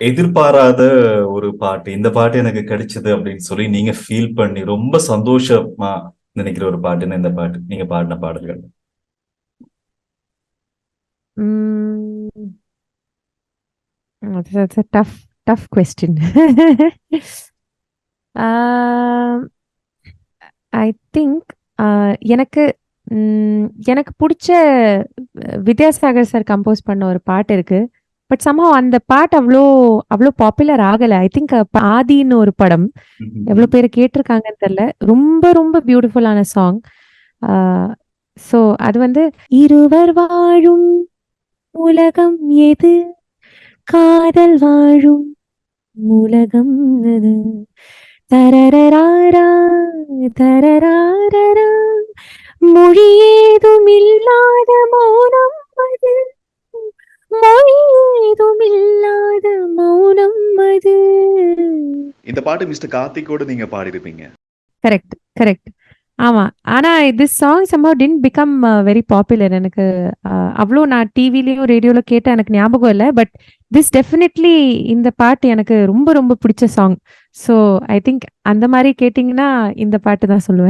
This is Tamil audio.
எதிர்பாராத ஒரு பாட்டு இந்த பாட்டு எனக்கு கிடைச்சது அப்படின்னு சொல்லி நீங்க ஃபீல் பண்ணி ரொம்ப சந்தோஷமா நினைக்கிற ஒரு பாட்டுன்னு இந்த பாட்டு நீங்க பாடின பாடல்கள் Mm, that's, a tough, tough question. um, I எனக்கு எனக்கு பிடிச்ச வித்யாசாகர் சார் கம்போஸ் பண்ண ஒரு பாட்டு இருக்கு பட் somehow அந்த பாட்டு அவ்வளோ அவ்வளோ பாப்புலர் ஆகல. ஐ திங்க் ஆதின்னு ஒரு படம். எவ்வளோ பேர் கேட்டிருக்காங்கன்னு தெரியல. ரொம்ப ரொம்ப பியூட்டிஃபுல்லான சாங் ஸோ அது வந்து இருவர் வாழும் உலகம் எது? காதல் வாழும் உலகம் அது தரரராரா தரராரரா மொழி ஏதும் இல்லாத மௌனம் இந்த பாட்டு மிஸ்டர் கார்த்திக்கோட நீங்க பாடிருப்பீங்க கரெக்ட் கரெக்ட் ஆமா ஆனா this song somehow didn't become very popular எனக்கு uh, அவ்வளோ நான் டிவிலையும் ரேடியோல கேட்ட எனக்கு ஞாபகம் இல்லை பட் திஸ் டெஃபினெட்லி இந்த பாட்டு எனக்கு ரொம்ப ரொம்ப பிடிச்ச சாங் ஸோ ஐ திங்க் அந்த மாதிரி கேட்டிங்கன்னா இந்த பாட்டு தான் சொல்லுவேன்.